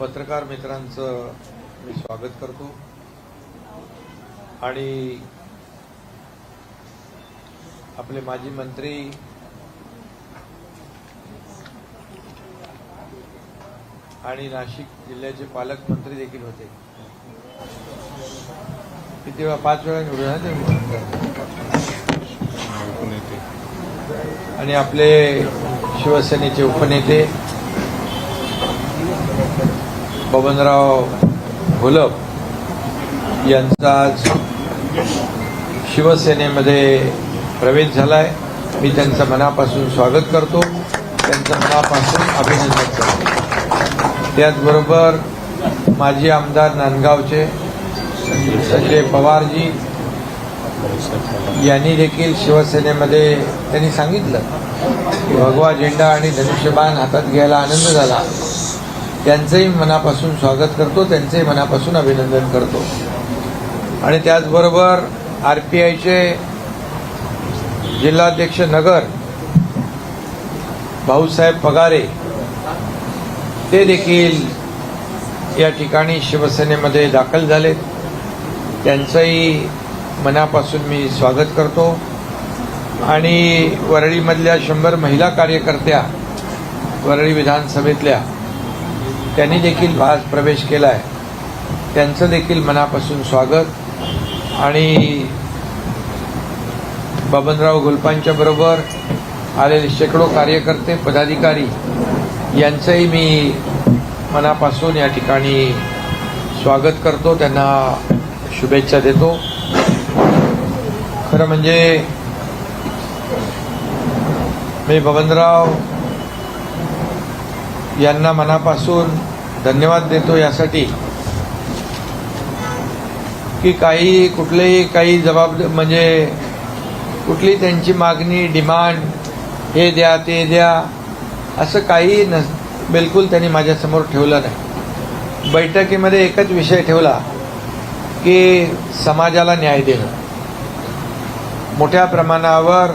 पत्रकार मित्रांचं मी स्वागत करतो. आणि आपले माजी मंत्री आणि नाशिक जिल्ह्याचे पालकमंत्री देखील होते. किती वेळा पाच वेळा निवडून आले ते. आणि आपले शिवसेनेचे उपनेते बबनराव घोलप यांचा आज शिवसेनेमध्ये प्रवेश झाला आहे मी त्यांचं मनापासून स्वागत करतो. त्यांचं मनापासून अभिनंदन करतो. त्याचबरोबर माजी आमदार नांदगावचे संजय पवारजी यांनी देखील शिवसेनेमध्ये त्यांनी सांगितलं की भगवा झेंडा आणि धनुष्यबाण हातात घ्यायला आनंद झाला. त्यांचंही मनापासून स्वागत करतो त्यांचंही मनापासून अभिनंदन करतो. आणि त्याचबरोबर आर पी आयचे जिल्हाध्यक्ष नगर भाऊसाहेब पगारे ते देखील या ठिकाणी शिवसेनेमध्ये दाखल झालेत त्यांचंही मनापासून मी स्वागत करतो. आणि वरळीमधल्या शंभर महिला कार्यकर्त्या वरळी विधानसभेतल्या त्यांनी देखील भाग प्रवेश केला आहे त्यांचं देखील मनापासून स्वागत. आणि बबनराव गुलपांच्या बरोबर आलेले शेकडो कार्यकर्ते पदाधिकारी यांचंही मी मनापासून या ठिकाणी स्वागत करतो. त्यांना शुभेच्छा देतो. खरं म्हणजे मी बबनराव यांना मनापासून धन्यवाद देतो यासाठी की काही कुठलेही काही जबाब म्हणजे कुठली त्यांची मागणी डिमांड हे द्या ते द्या असं काही न बिलकुल त्यांनी माझ्यासमोर ठेवलं नाही. बैठकीमध्ये एकच विषय ठेवला की समाजाला न्याय देणं. मोठ्या प्रमाणावर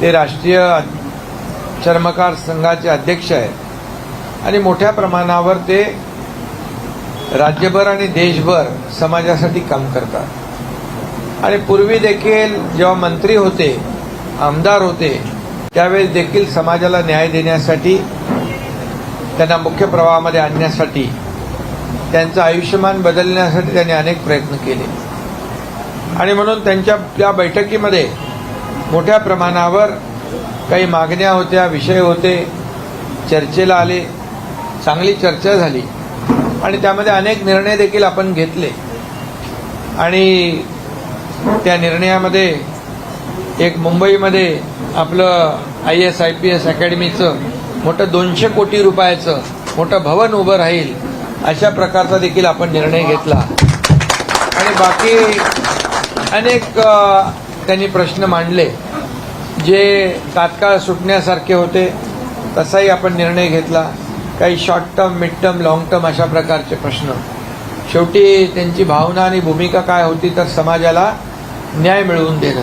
ते राष्ट्रीय चर्मकार संघाचे अध्यक्ष आहेत. आणि मोठ्या प्रमाणावर ते राज्यभर आणि देशभर समाजासाठी काम करतात. आणि पूर्वी देखील जेव्हा मंत्री होते आमदार होते त्यावेळेस देखील समाजाला न्याय देण्यासाठी त्यांना मुख्य प्रवाहामध्ये आणण्यासाठी त्यांचं आयुष्यमान बदलण्यासाठी त्यांनी अनेक प्रयत्न केले. आणि म्हणून त्यांच्या त्या बैठकीमध्ये मोठ्या प्रमाणावर काही मागण्या होत्या विषय होते चर्चेला आले चांगली चर्चा झाली. आणि त्यामध्ये अनेक निर्णय देखील आपण घेतले. आणि त्या निर्णयामध्ये एक मुंबईमध्ये आपलं I S I P S अकॅडमीचं मोठं दोनशे कोटी रुपयाचं मोठं भवन उभं राहील अशा प्रकारचा देखील आपण निर्णय घेतला. आणि बाकी अनेक त्यांनी प्रश्न मांडले. जे तात्काळ सुटण्यासारखे होते तसाही आपण निर्णय घेतला. काही short term mid term long term अशा प्रकारचे प्रश्न. शेवटी त्यांची भावना आणि भूमिका काय होती तर समाजाला न्याय मिळवून देणं.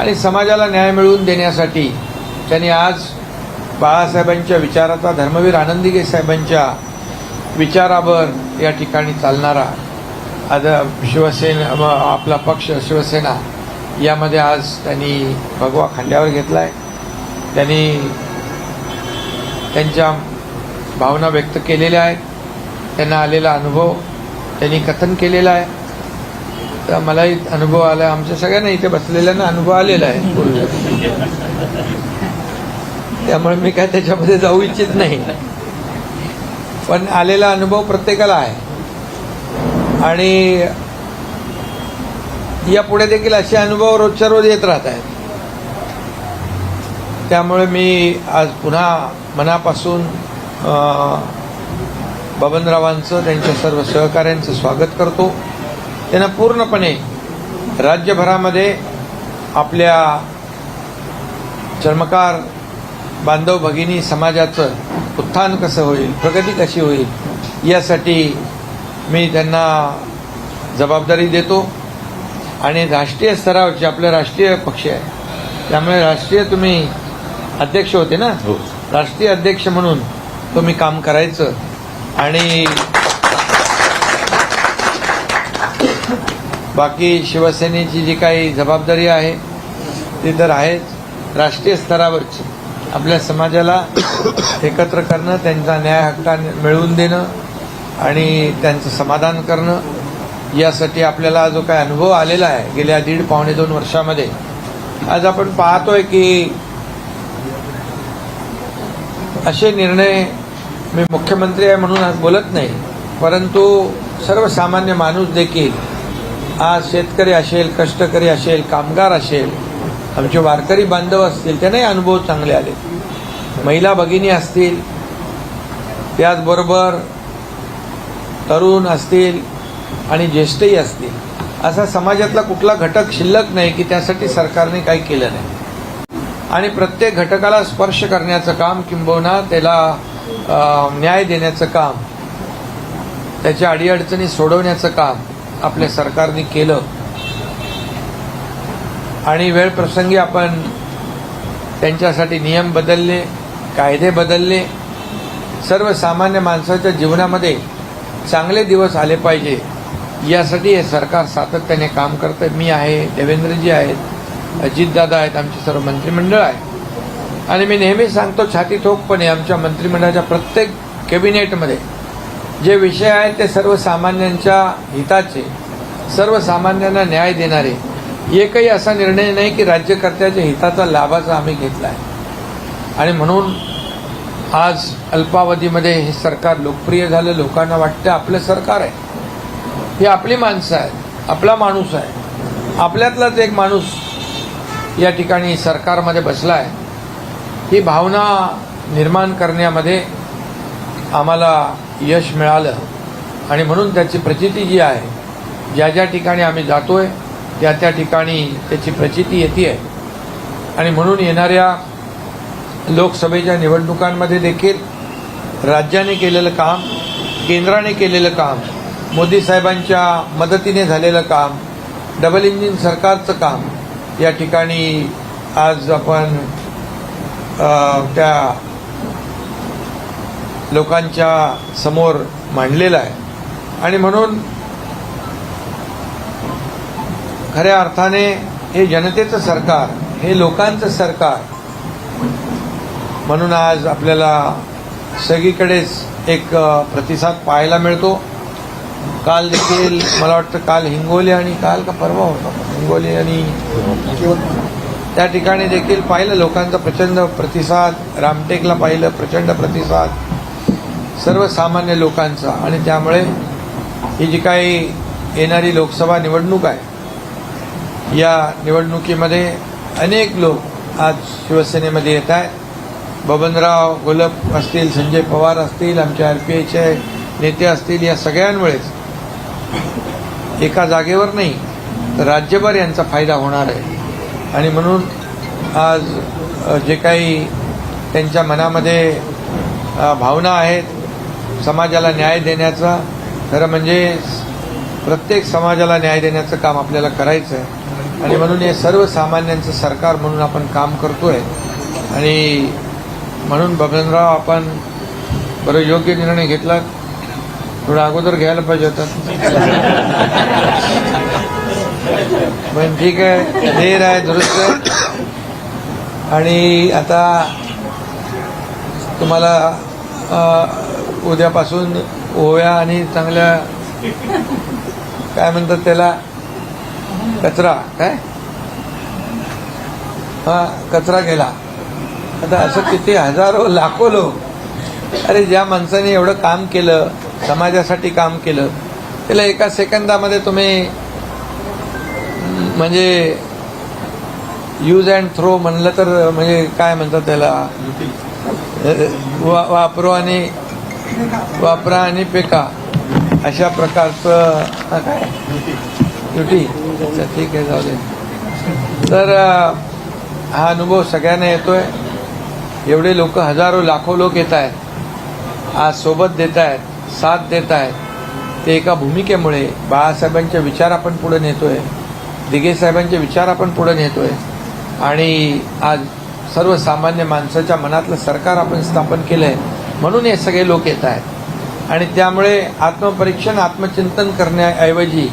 आणि समाजाला न्याय मिळवून देण्यासाठी त्यांनी आज बाळासाहेबांच्या विचाराचा धर्मवीर आनंदीगे साहेबांच्या विचारावर या ठिकाणी चालणारा आज शिवसेना आपला पक्ष शिवसेना यामध्ये आज त्यांनी भगवा खांद्यावर घेतलाय. त्यांनी त्यांच्या भावना व्यक्त केलेल्या आहेत. त्यांना आलेला अनुभव त्यांनी कथन केलेलं आहे. तर मलाही अनुभव आला. आमच्या सगळ्यांना इथे बसलेल्यांना अनुभव आलेला आहे. त्यामुळे मी काय त्याच्यामध्ये जाऊ इच्छित नाही. पण आलेला अनुभव प्रत्येकाला आहे. आणि यापुढे देखील असे अनुभव रोजच्या रोज येत राहत आहेत. त्यामुळे मी आज पुन्हा मनापासून बबनरावांचं त्यांच्या सर्व सहकाऱ्यांचं स्वागत करतो. त्यांना पूर्णपणे राज्यभरामध्ये आपल्या चर्मकार बांधव भगिनी समाजाचं उत्थान कसं होईल प्रगती कशी होईल यासाठी मी त्यांना जबाबदारी देतो. आणि राष्ट्रीय स्तरावरचे आपले राष्ट्रीय पक्ष आहे त्यामुळे राष्ट्रीय तुम्ही अध्यक्ष होते ना? हो. राष्ट्रीय अध्यक्ष म्हणून तुम्ही काम करायचं. आणि बाकी शिवसेनेची जी काही जबाबदारी आहे ती तर आहेच. राष्ट्रीय स्तरावरची. आपल्या समाजाला एकत्र करणं त्यांचा न्याय हक्का मिळवून देणं आणि त्यांचं समाधान करणं. यासाठी आपल्याला जो काही अनुभव आलेला आहे गेल्या दीड पावणे दोन वर्षामध्ये आज आपण पाहतोय की असे निर्णय मी मुख्यमंत्री आहे म्हणून आज बोलत नाही परंतु सर्वसामान्य माणूस देखील आज शेतकरी असेल कष्टकरी असेल कामगार असेल आमचे वारकरी बांधव असतील त्यांनाही अनुभव चांगले आले. महिला भगिनी असतील त्याचबरोबर तरुण असतील आणि ज्येष्ठही असतील. असा समाजातला कुठला घटक शिल्लक नाही की त्यासाठी सरकारने काही केलं नाही. आणि प्रत्येक घटकाला स्पर्श करण्याचं काम किंबहुना त्याला न्याय देण्याचं काम त्याच्या अडीअडचणी सोडवण्याचं काम आपल्या सरकारने केलं. आणि वेळ प्रसंगी आपण त्यांच्यासाठी नियम बदलले कायदे बदलले. सर्वसामान्य माणसाच्या जीवनामध्ये चांगले दिवस आले पाहिजे. यासाठी हे सरकार सातत्याने काम करतं मी आहे देवेंद्रजी आहेत अजितदादा आहेत आमचे सर्व मंत्रिमंडळ आहे. आणि मी नेहमी सांगतो छाती ठोकपणे आमच्या मंत्रिमंडळाच्या प्रत्येक कॅबिनेटमध्ये जे विषय आहेत ते सर्वसामान्यांच्या हिताचे सर्वसामान्यांना न्याय देणारे एकही असा निर्णय नाही की राज्यकर्त्याच्या हिताचा लाभाचा आम्ही घेतला आहे आणि म्हणून आज अल्पावधीमध्ये हे सरकार लोकप्रिय झालं लोकांना वाटतं आपलं सरकार आहे. ही आपली माणसं आहेत आपला माणूस आहे. आपल्यातलाच एक माणूस या ठिकाणी सरकारमध्ये बसला आहे ही भावना निर्माण करण्यामध्ये आम्हाला यश मिळालं आणि म्हणून त्याची प्रचिती जी आहे ज्या ज्या ठिकाणी आम्ही जातोय त्या त्या ठिकाणी त्याची प्रचिती येते आणि म्हणून येणाऱ्या लोकसभेच्या निवडणुकांमध्ये देखील राज्याने केलेलं काम केंद्राने केलेलं काम मोदी साहेबांच्या मदतीने झालेलं काम डबल इंजिन सरकारचं काम या ठिकाणी आज आपण त्या लोकांच्या समोर मांडलेलं आहे. आणि म्हणून खऱ्या अर्थाने हे जनतेचं सरकार हे लोकांचं सरकार म्हणून आज आपल्याला सगळीकडेच एक प्रतिसाद पाहायला मिळतो. काल देखील मला वाटतं काल हिंगोली आणि काल का परवा होता. हिंगोली आणि त्या ठिकाणी देखील पाहिलं लोकांचा प्रचंड प्रतिसाद रामटेकला पाहिलं प्रचंड प्रतिसाद सर्वसामान्य लोकांचा. आणि त्यामुळे ही जी काही येणारी लोकसभा निवडणूक आहे या निवडणुकीमध्ये अनेक लोक आज शिवसेनेमध्ये येत आहेत. बबनराव गोलप असतील संजय पवार असतील आमच्या आर पी आयचे नेते असतील या सगळ्यांमुळेच एका जागेवर नाही तर राज्यभर यांचा फायदा होणार आहे. आणि म्हणून आज जे काही त्यांच्या मनामध्ये भावना आहेत समाजाला न्याय देण्याचा खरं म्हणजे प्रत्येक समाजाला न्याय देण्याचं काम आपल्याला करायचं आहे आणि म्हणून हे सर्वसामान्यांचं सरकार म्हणून आपण काम करतोय. आणि म्हणून बबनराव आपण बरं योग्य निर्णय घेतला थोडं अगोदर घ्यायला पाहिजे होता. पण ठीक आहे देर आहे दुरुस्त आणि आता तुम्हाला उद्यापासून ओव्या आणि चांगल्या काय म्हणतात त्याला कचरा काय? हा कचरा गेला आता असं किती हजारो लाखो लोक अरे ज्या माणसाने एवढं काम केलं समाजासाठी काम केलं. त्याला एका सेकंदामध्ये तुम्ही म्हणजे यूज अँड थ्रो म्हणलं तर म्हणजे काय म्हणतात त्याला? वा- वापरो आणि वापरा आणि पेका अशा प्रकारचं काय? युटी अच्छा ठीक आहे जाऊ दे. तर हा अनुभव सगळ्यांना येतोय. एवढे लोक हजारो लाखो लोक येत आहेत आज सोबत देत आहेत साथ देत आहेत ते एका भूमिकेमुळे बाळासाहेबांचे विचार आपण पुढे नेतोय दिघे साहेबांचे विचार आपण पुढे नेतोय आणि आज सर्वसामान्य माणसाच्या मनातलं सरकार आपण स्थापन केलंय म्हणून हे सगळे लोक येत आहेत. आणि त्यामुळे आत्मपरीक्षण आत्मचिंतन करण्याऐवजी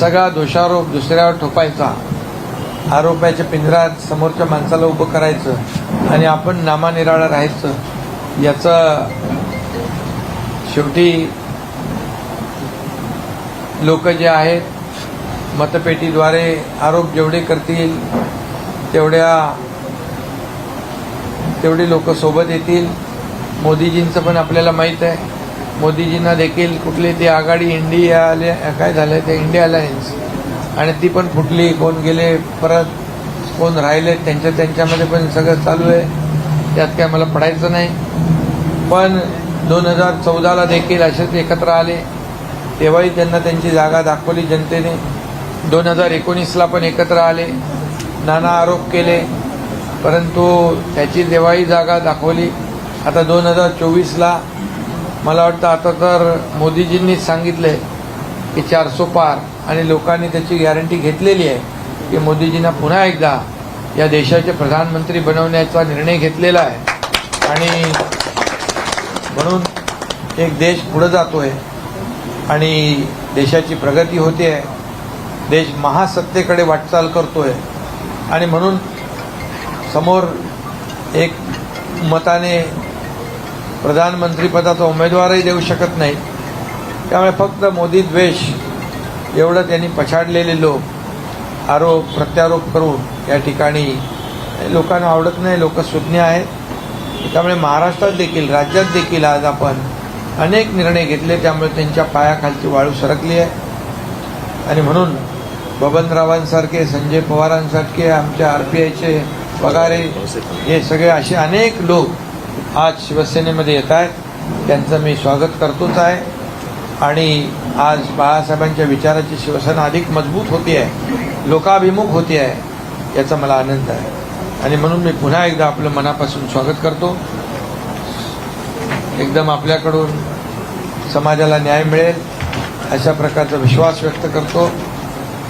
सगळा दोषारोप दुसऱ्यावर ठोपायचा आरोपाच्या पिंजरात समोरच्या माणसाला उभं करायचं आणि आपण नामानिराळं राहायचं याचं शेवटी लोक जे आहेत मतपेटीद्वारे आरोप जेवढे करतील तेवढ्या तेवढी लोक सोबत येतील. मोदीजींचं पण आपल्याला माहीत आहे. मोदीजींना देखील कुठली ती आघाडी इंडिया आले काय झालं ते इंडिया अलायन्स. आणि ती पण फुटली कोण गेले परत कोण राहिले त्यांच्या त्यांच्यामध्ये पण सगळं चालू आहे. त्यात काय मला पडायचं नाही. पण दोन हजार चौदाला देखील असेच एकत्र आले. तेव्हाही त्यांना त्यांची जागा दाखवली जनतेने. दोन हजार एकोणीसला पण एकत्र आले. नाना आरोप केले. परंतु त्याची तेव्हाही जागा दाखवली. आता दोन हजार चोवीसला मला वाटतं आता तर मोदीजींनीच सांगितलंय की चारसो पार आणि लोकांनी त्याची गॅरंटी घेतलेली आहे की मोदीजींना पुन्हा एकदा या देशाचे प्रधानमंत्री बनवण्याचा निर्णय घेतलेला आहे. आणि म्हणून एक देश पुढे जातोय आणि देशाची प्रगती होते आहे देश महासत्तेकडे वाटचाल करतोय. आणि म्हणून समोर एक मताने प्रधानमंत्रीपदाचा उमेदवारही देऊ शकत नाही. त्यामुळे फक्त मोदी द्वेष एवढं त्यांनी पछाडलेले लोक आरोप प्रत्यारोप करून या ठिकाणी लोकांना आवडत नाही लोक सुज्ञ आहेत. त्यामुळे महाराष्ट्रात देखील राज्यात देखील आज आपण अनेक निर्णय घेतले त्यामुळे त्यांच्या पायाखालची वाळू सरकली आहे. आणि म्हणून बबनरावांसारखे संजय पवारांसारखे आमच्या आर पी आयचे पगारे हे सगळे असे अनेक लोक आज शिवसेनेमध्ये येत आहेत. त्यांचं मी स्वागत करतोच आहे. आणि आज बाळासाहेबांच्या विचाराची शिवसेना अधिक मजबूत होती आहे लोकाभिमुख होती आहे याचा मला आनंद आहे. आणि म्हणून मी पुन्हा एकदा आपलं मनापासून स्वागत करतो. एकदम आपल्याकडून समाजाला न्याय मिळेल अशा प्रकारचा विश्वास व्यक्त करतो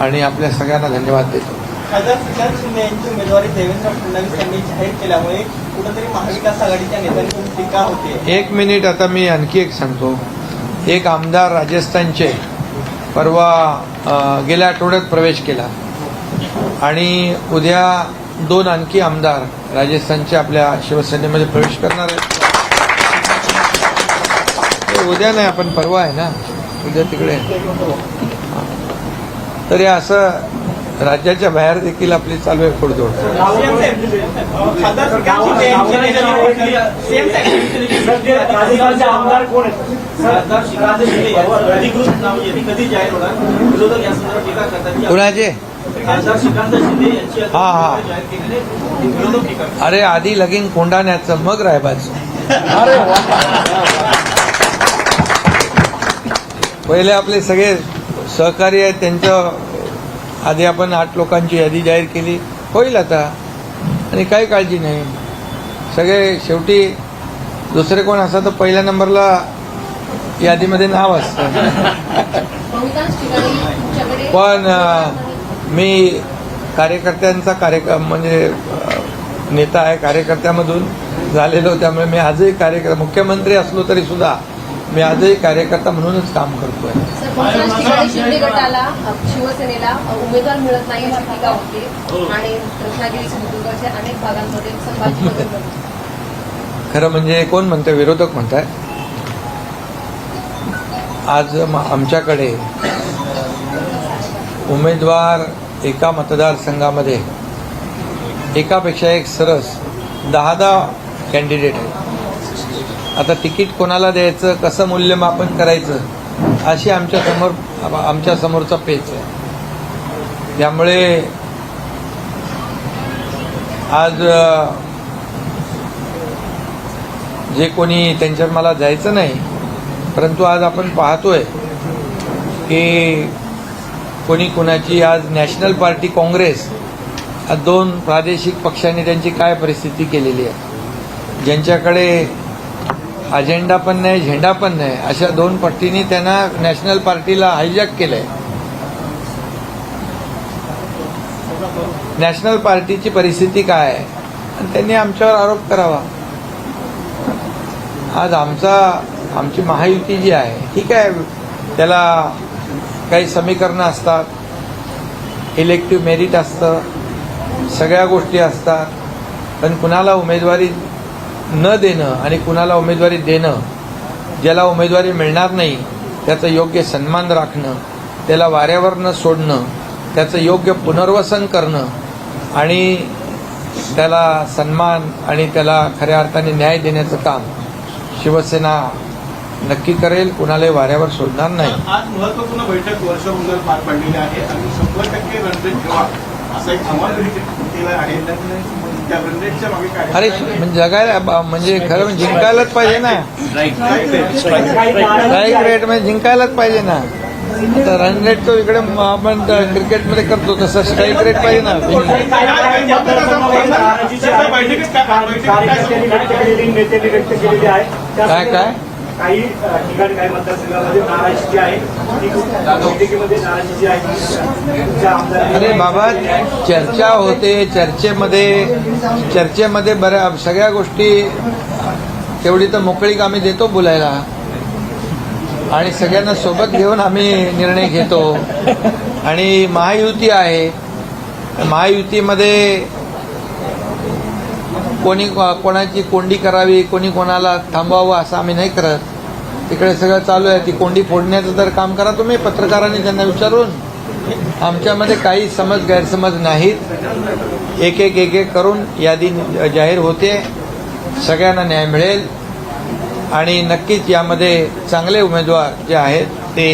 आणि आपल्या सगळ्यांना धन्यवाद देतो. खासदार सुशांत शिंदे यांची उमेदवारी देवेंद्र फडणवीस यांनी जाहीर केल्यामुळे कुठेतरी महाविकास आघाडीच्या नेत्यांकडून टीका होते. एक मिनिट आता मी आणखी एक सांगतो. एक आमदार राजस्थानचे परवा गेल्या आठवड्यात प्रवेश केला. आणि उद्या दोन आणखी आमदार राजस्थानचे आपल्या शिवसेनेमध्ये प्रवेश करणार आहेत. उद्या नाही आपण परवा आहे ना. उद्या तिकडे. तर हे असं राज्याच्या बाहेर देखील आपली चालू आहे खोडजोड. कुणाचे हा, हा. अरे आधी लगीन कोंडाण्याचं मग रायबाचं पहिले आपले सगळे सहकारी आहेत त्यांचं आधी आपण आठ लोकांची यादी जाहीर केली. होईल आता. आणि काही काळजी नाही. सगळे शेवटी दुसरे कोण असं तर पहिल्या नंबरला यादीमध्ये नाव असतं. पण मी कार्यकर्त्यांचा कार्यक्रम म्हणजे नेता आहे कार्यकर्त्यामधून झालेलो त्यामुळे मी आजही कार्यकर मुख्यमंत्री असलो तरी सुद्धा मी आजही कार्यकर्ता म्हणूनच काम करतोय. सर, बहुतांश ठिकाणी शिंदे गटाला अ, शिवसेनेला अ, उमेदवार मिळत नाही अशी टीका होते. आणि रत्नागिरी सिंधुदुर्गच्या अनेक भागांमध्ये संभाजी बदल खरं म्हणजे कोण म्हणतं विरोधक म्हणताय? आज आमच्याकडे उमेदवार एका मतदारसंघामध्ये एकापेक्षा एक सरस दहा दहा कॅन्डिडेट आहेत. आता तिकीट कोणाला द्यायचं कसं मूल्यमापन करायचं अशी आमच्यासमोर आमच्यासमोरचा पेच आहे. त्यामुळे आज जे कोणी त्यांच्यात मला जायचं नाही परंतु आज आपण पाहतोय की कोणी कोणाची आज नॅशनल पार्टी काँग्रेस दोन प्रादेशिक पक्षांनी त्यांची काय परिस्थिती केलेली आहे? ज्यांच्याकडे अजेंडा पण नाही झेंडा पण नाही अशा दोन पट्टींनी त्यांना नॅशनल पार्टीला हायजॅक केलंय. नॅशनल पार्टीची परिस्थिती काय आहे? आणि त्यांनी आमच्यावर आरोप करावा. आज आमचा आमची महायुती जी आहे ठीक आहे त्याला काही समीकरणं असतात इलेक्टिव्ह मेरिट असतं सगळ्या गोष्टी असतात पण कुणाला उमेदवारी न देणं आणि कुणाला उमेदवारी देणं ज्याला उमेदवारी मिळणार नाही त्याचं योग्य सन्मान राखणं त्याला वाऱ्यावर न सोडणं त्याचं योग्य पुनर्वसन करणं आणि त्याला सन्मान आणि त्याला खऱ्या अर्थाने न्याय देण्याचं काम. शिवसेना नक्की करेल कुणालाही वाऱ्यावर सोडणार नाही. आज महत्त्वपूर्ण बैठक वर्षभर पार पडलेली आहे आणि शंभर टक्के रनरेट ठेवा असं एक आव्हान केलं आहे. त्या रनरेटच्या मागे काय अरे म्हणजे जगायला ब- म्हणजे खरं म्हणजे जिंकायलाच पाहिजे ना. स्ट्राईक रेटमध्ये जिंकायलाच पाहिजे ना. तर रन रेट तो इकडे म- आपण क्रिकेटमध्ये करतो तसं स्ट्राईक रेट पाहिजे ना. काय, काय? काही ठिकाणी काही मतदारसंघामध्ये नाराजी जी आहे बैठकीमध्ये नाराजी जी आहे अरे बाबा चर्चा होते चर्चेमध्ये चर्चेमध्ये बऱ्या सगळ्या गोष्टी तेवढी तर मोकळीक आम्ही देतो बोलायला? आणि सगळ्यांना सोबत घेऊन आम्ही निर्णय घेतो. आणि महायुती आहे. महायुतीमध्ये कोणी कोणाची कोंडी करावी कोणी कोणाला थांबवावं असं आम्ही नाही करत. तिकडे सगळं चालू आहे. ती कोंडी फोडण्याचं जर काम करा तुम्ही पत्रकारांनी त्यांना विचारून. आमच्यामध्ये काही समज गैरसमज नाहीत. एक एक एक एक करून यादी जाहीर होते. सगळ्यांना न्याय मिळेल. आणि नक्कीच यामध्ये चांगले उमेदवार जे आहेत ते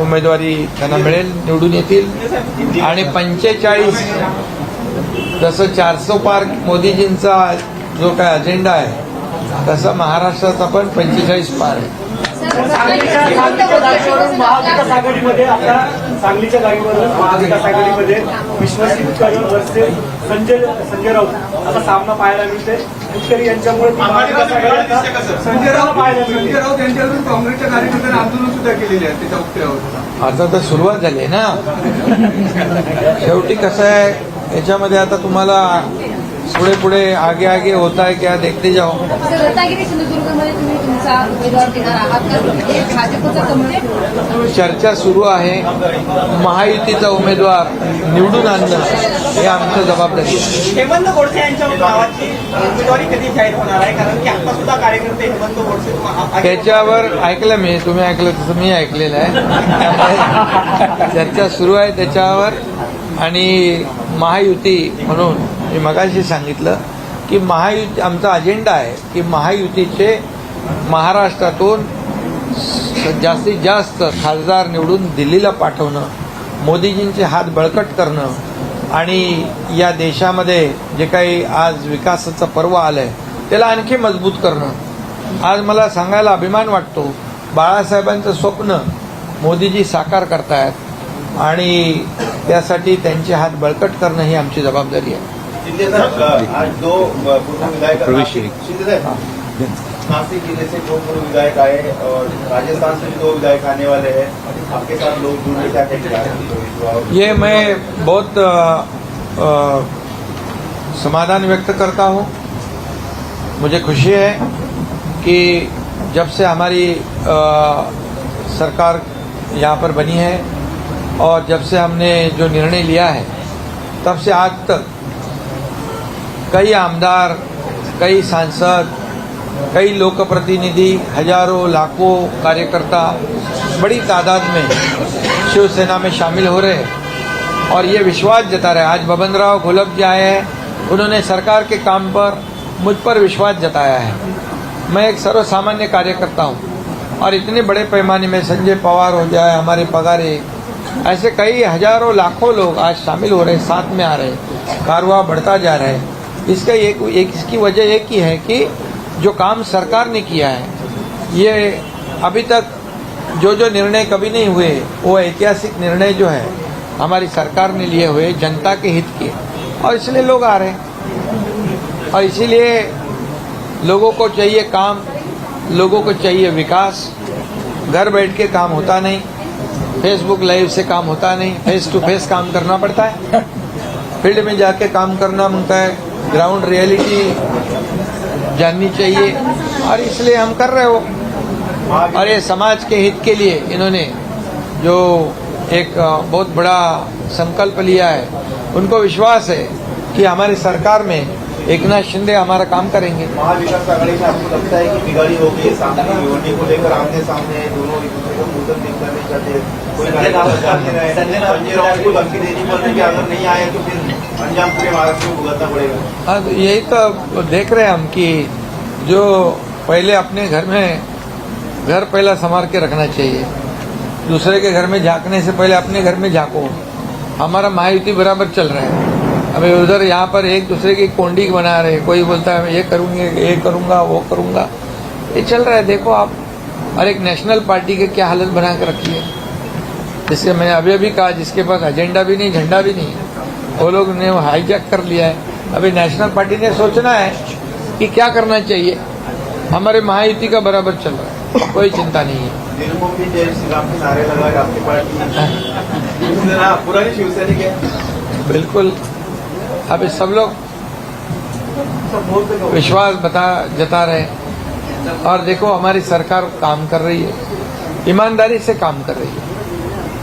उमेदवारी त्यांना मिळेल निवडून येतील. आणि पंचेचाळीस जसं चारसो पार मोदीजींचा जो काय अजेंडा आहे तसा महाराष्ट्राचा पण पंचेचाळीस पार आहे. सांगलीच्या सांगलीच्या जागेवरून महाविकास आघाडीमध्ये आता सांगलीच्या जागेवरून महाविकास आघाडीमध्ये विश्वजित कदम वर्सेस संजय संजय राऊत असा सामना पाहायला मिळते यांच्यामुळे ती महाविकास आघाडी आता संजय राऊत पाहायला संजय मिळते राऊत यांच्यावरून काँग्रेसच्या कार्यकर्त्यांनी आंदोलन सुद्धा केलेले आहे त्याच्या वक्तव्यावर आता तर सुरुवात झाली आहे ना. शेवटी कसं आहे याच्यामध्ये आता तुम्हाला पुढे पुढे आगे आगे होता है क्या देखते जाओ कमळ चर्चा सुरू आहे. महायुतीचा उमेदवार निवडून आणणं हे आमचं जबाबदारी आहे. हेमंत गोडसे यांच्या नावाची उमेदवारी कधी जाहीर होणार आहे? कारण की आता सुद्धा कार्यकर्ते हेमंत गोडसे त्याच्यावर ऐकलं मी तुम्ही ऐकलं तसं मी ऐकलेलं आहे. चर्चा सुरू आहे त्याच्यावर आणि महायुती म्हणून मी मगाशी सांगितलं की महायुती आमचा अजेंडा आहे की महायुतीचे महाराष्ट्रातून जास्तीत जास्त खासदार निवडून दिल्लीला पाठवणं मोदीजींचे हात बळकट करणं आणि या देशामध्ये जे काही आज विकासाचं पर्व आलं आहे त्याला आणखी मजबूत करणं. आज मला सांगायला अभिमान वाटतो बाळासाहेबांचं स्वप्न मोदीजी साकार करतायत आणि त्यासाठी त्यांचे हात बळकट करणं ही आमची जबाबदारी आहे. शिंदे साहब आज दो पूर्व विधायक नासिक ज़िले से दो पूर्व विधायक आए और राजस्थान से भी दो विधायक आने वाले हैं. आपके साथ लोग जुड़ने क्या कहेंगे ये मैं बहुत समाधान व्यक्त करता हूँ। मुझे खुशी है कि जब से हमारी अ, सरकार यहाँ पर बनी है और जब से हमने जो निर्णय लिया है, तब से आज तक कई आमदार, कई सांसद, कई लोकप्रतिनिधि, हज़ारों, लाखों कार्यकर्ता बड़ी तादाद में शिवसेना में शामिल हो रहे हैं। और ये विश्वास जता रहे हैं। आज बबन राव घोलप जी आए हैं। उन्होंने सरकार के काम पर मुझ पर विश्वास जताया है। मैं एक सर्वसामान्य कार्यकर्ता हूँ। और इतने बड़े पैमाने में संजय पवार हो जाए, हमारे पगारे ऐसे कई हज़ारों लाखों लोग आज शामिल हो रहे हैं साथ में आ रहे हैं। कारवा बढ़ता जा रहा है। इसका एक, एक इसकी वजह एक ही है कि जो काम सरकार ने किया है ये अभी तक जो जो निर्णय कभी नहीं हुए वो ऐतिहासिक निर्णय जो है हमारी सरकार ने लिए हुए जनता के हित के। और इसलिए लोग आ रहे हैं। और इसीलिए लोगों को चाहिए काम लोगों को चाहिए विकास। घर बैठ के काम होता नहीं। फेसबुक लाइव से काम होता नहीं फेस टू फेस काम करना पड़ता है। फ़ील्ड में जाके काम करना माँगता है ग्राउंड रियलिटी जाननी चाहिए। और इसलिए हम कर रहे हो। और ये समाज के हित के लिए इन्होंने जो एक बहुत बड़ा संकल्प लिया है, उनको विश्वास है कि हमारी सरकार में एक नाथ शिंदे हमारा काम करेंगे। महाविकास आघाड़ी में आपको लगता है कि बिगाड़ी हो गई सामने को लेकर आमने सामने, दोनों नहीं चाहते। कोई धमकी देनी पड़ रही है अगर नहीं आए तो फिर अंजाम पूरे महाराष्ट्र को भुगतना पड़ेगा। हाँ तो यही तो देख रहे हैं हम कि जो पहले अपने घर में घर पहला संवार के रखना चाहिए। दूसरे के घर में झांकने से पहले अपने घर में झांको। हमारा महायुति बराबर चल रहा है। अभी उधर यहाँ पर एक दूसरे की कोंडी बना रहे कोई बोलता है मैं ये करूँगी ये करूँगा वो करूँगा। ये चल रहा है। देखो आप और एक नेशनल पार्टी की क्या हालत बना कर रखी है? जिससे मैंने अभी अभी कहा जिसके पास एजेंडा भी नहीं झंडा भी नहीं वो लोग ने हाईजैक कर लिया है। अभी नेशनल पार्टी ने सोचना है कि क्या करना चाहिए। हमारे महायुति का बराबर चल रहा है कोई चिंता नहीं है। है। बिल्कुल। अभी सब लोग विश्वास बता जता रहे हैं। और देखो, हमारी सरकार काम कर रही है। ईमानदारी से काम कर रही है।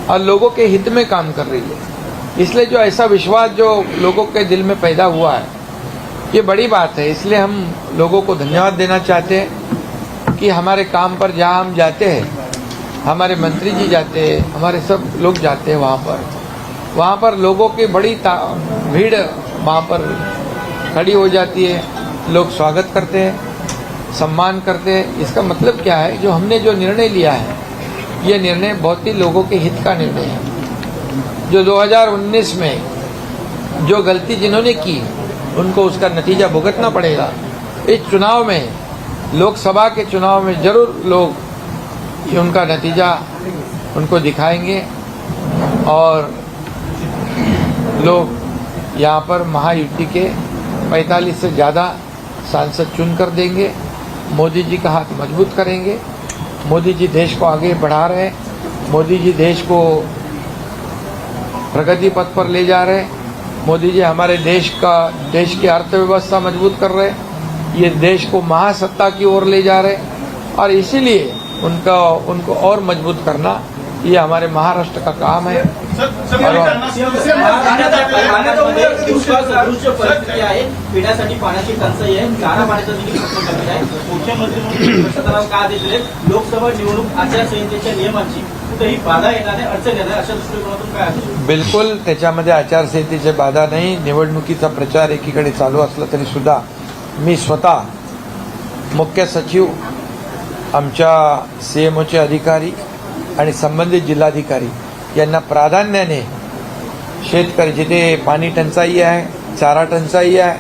और लोगों के हित में काम कर रही है। इसलिए जो ऐसा विश्वास जो लोगों के दिल में पैदा हुआ है, ये बड़ी बात है। इसलिए हम लोगों को धन्यवाद देना चाहते हैं कि हमारे काम पर जहाँ हम जाते हैं, हमारे मंत्री जी जाते हैं, हमारे सब लोग जाते हैं वहाँ पर। वहाँ पर लोगों की बड़ी भीड़ वहाँ पर खड़ी हो जाती है। लोग स्वागत करते हैं। सम्मान करते इसका मतलब क्या है? जो हमने जो निर्णय लिया है, ये निर्णय बहुत ही लोगों के हित का निर्णय है। जो 2019 में जो गलती जिन्होंने की, उनको उसका नतीजा भुगतना पड़ेगा। इस चुनाव में, लोकसभा के चुनाव में ज़रूर लोग उनका नतीजा उनको दिखाएँगे और लोग यहाँ पर महायुति के 45 से ज़्यादा सांसद चुन कर देंगे। मोदी जी का हाथ मज़बूत करेंगे। मोदी जी देश को आगे बढ़ा रहे हैं। मोदी जी देश को प्रगति पथ पर ले जा रहे हैं। मोदी जी हमारे देश का, देश की अर्थव्यवस्था मज़बूत कर रहे हैं। ये देश को महासत्ता की ओर ले जा रहे हैं। और इसीलिए उनका, उनको और मज़बूत करना, ये हमारे महाराष्ट्र का काम है। सर सर और- पाण्याचा उल्लेख दुष्काळ सदृश्य परिस्थिती आहे. पिण्यासाठी पाण्याची टंचाई आहे. चारा पाण्याचा देखील प्रश्न गंभीर आहे. मुख्यमंत्री म्हणून भ्रष्टाचारावर का दिले लोकसभा निवडणूक आचारसंहितेच्या नियमांची. कुठेही बाधा येणार नाही अडचण येणार नाही, अशा दृष्टिकोनातून काय असेल बिलकुल त्याच्यामध्ये आचारसंहितेचे बाधा नाही. निवडणुकीचा प्रचार एकीकडे चालू असला तरी सुद्धा मी स्वतः मुख्य सचिव आमच्या सीएमओचे अधिकारी आणि संबंधित जिल्हाधिकारी यांना प्राधान्याने शेतकरी जिथे पाणी टंचाई आहे चारा टंचाई आहे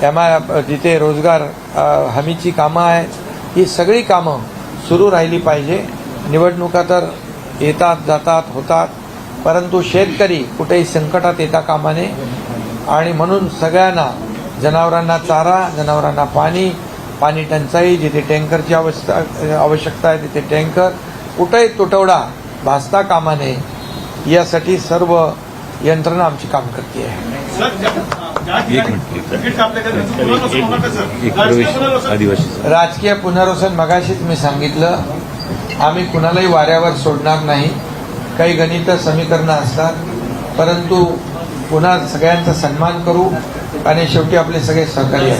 त्यामा जिथे रोजगार हमीची कामं आहेत ही सगळी कामं सुरू राहिली पाहिजे. निवडणुका तर येतात जातात होतात. परंतु शेतकरी कुठेही संकटात येता कामा नये. आणि म्हणून सगळ्यांना जनावरांना चारा जनावरांना पाणी पाणी टंचाई जिथे टँकरची आवश्यकता आवश्यकता आहे तिथे टँकर कुठेही तुटवडा भासता कामा नये. यासाठी सर्व यंत्रणा आमची काम करते आहे. राजकीय पुनर्वसन मगाशीच मी सांगितलं. आम्ही कुणालाही वाऱ्यावर सोडणार नाही. काही गणित समीकरणं असतात. परंतु पुन्हा सगळ्यांचा सन्मान करू. आणि शेवटी आपले सगळे सहकारी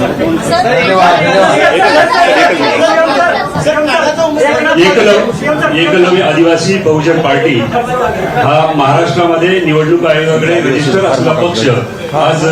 एकलव्य आदिवासी बहुजन पार्टी हा महाराष्ट्रामध्ये निवडणूक आयोगाकडे रजिस्टर असला पक्ष आज